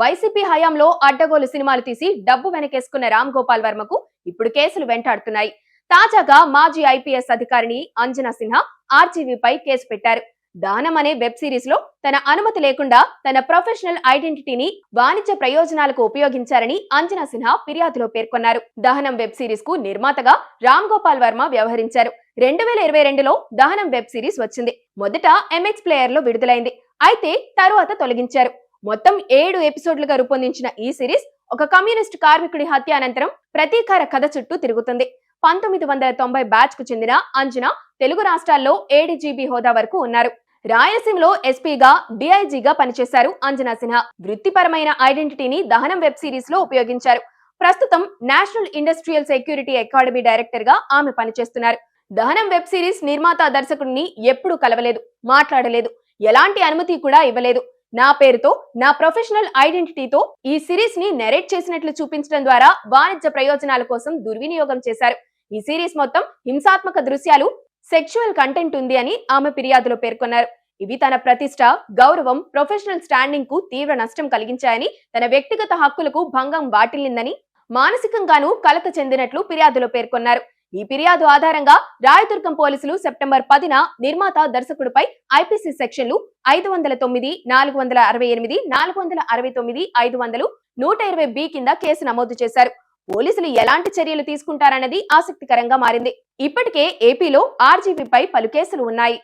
YCP హయాంలో అడ్డగోలు సినిమాలు తీసి డబ్బు వెనకేసుకున్న రామ్ గోపాల్ వర్మకు ఇప్పుడు కేసులు వెంటాడుతున్నాయి. తాజాగా మాజీ ఐపీఎస్ అధికారిని అంజనా సిన్హా ఆర్జీవీపై కేసు పెట్టారు. దానం అనే వెబ్ సిరీస్లో తన అనుమతి లేకుండా తన ప్రొఫెషనల్ ఐడెంటిటీని వాణిజ్య ప్రయోజనాలకు ఉపయోగించారని అంజనా సిన్హా ఫిర్యాదులో పేర్కొన్నారు. దహనం వెబ్ సిరీస్కు నిర్మాతగా రామ్ గోపాల్ వర్మ వ్యవహరించారు. రెండు వేల ఇరవై రెండులో దహనం వెబ్ సిరీస్ వచ్చింది. మొదట ఎంఎక్స్ ప్లేయర్లో విడుదలైంది. అయితే తరువాత తొలగించారు. మొత్తం ఏడు ఎపిసోడ్లుగా రూపొందించిన ఈ సిరీస్ ఒక కమ్యూనిస్ట్ కార్మికుడి హత్య అనంతరం ప్రతీకార కథ చుట్టూ తిరుగుతుంది. పంతొమ్మిది వందల తొంభై బ్యాచ్కు చెందిన అంజనా తెలుగు రాష్ట్రాల్లో ఏడీజీబీ హోదా వరకు ఉన్నారు. రాయలసీమలో ఎస్పీగా డిఐజీగా పనిచేశారు అంజనా సిన్హా. వృత్తిపరమైన ఐడెంటిటీని దహనం వెబ్ సిరీస్లో ఉపయోగించారు. ప్రస్తుతం నేషనల్ ఇండస్ట్రియల్ సెక్యూరిటీ అకాడమీ డైరెక్టర్గా ఆమె పనిచేస్తున్నారు. దహనం వెబ్ సిరీస్ నిర్మాత దర్శకుడిని ఎప్పుడూ కలవలేదు మాట్లాడలేదు. ఎలాంటి అనుమతి కూడా ఇవ్వలేదు. నా పేరుతో నా ప్రొఫెషనల్ ఐడెంటిటీతో ఈ సిరీస్ని నెరేట్ చేసినట్లు చూపించడం ద్వారా వాణిజ్య ప్రయోజనాల కోసం దుర్వినియోగం చేశారు. ఈ సిరీస్ మొత్తం హింసాత్మక దృశ్యాలు సెక్షువల్ కంటెంట్ ఉంది అని ఆమె ఫిర్యాదులో పేర్కొన్నారు. ఇవి తన ప్రతిష్ట గౌరవం ప్రొఫెషనల్ స్టాండింగ్కు తీవ్ర నష్టం కలిగించాయని తన వ్యక్తిగత హక్కులకు భంగం వాటిల్లిందని మానసికంగానూ కలత చెందినట్లు ఫిర్యాదులో పేర్కొన్నారు. ఈ ఫిర్యాదు ఆధారంగా రాయదుర్గం పోలీసులు సెప్టెంబర్ పదిన నిర్మాత దర్శకుడిపై ఐపీసీ సెక్షన్లు ఐదు వందల తొమ్మిది నాలుగు వందల అరవై ఎనిమిది నాలుగు వందల అరవై తొమ్మిది ఐదు వందలు నూట ఇరవై బి కింద కేసు నమోదు చేశారు. పోలీసులు ఎలాంటి చర్యలు తీసుకుంటారన్నది ఆసక్తికరంగా మారింది. ఇప్పటికే ఏపీలో ఆర్జీవీపై పలు కేసులు ఉన్నాయి.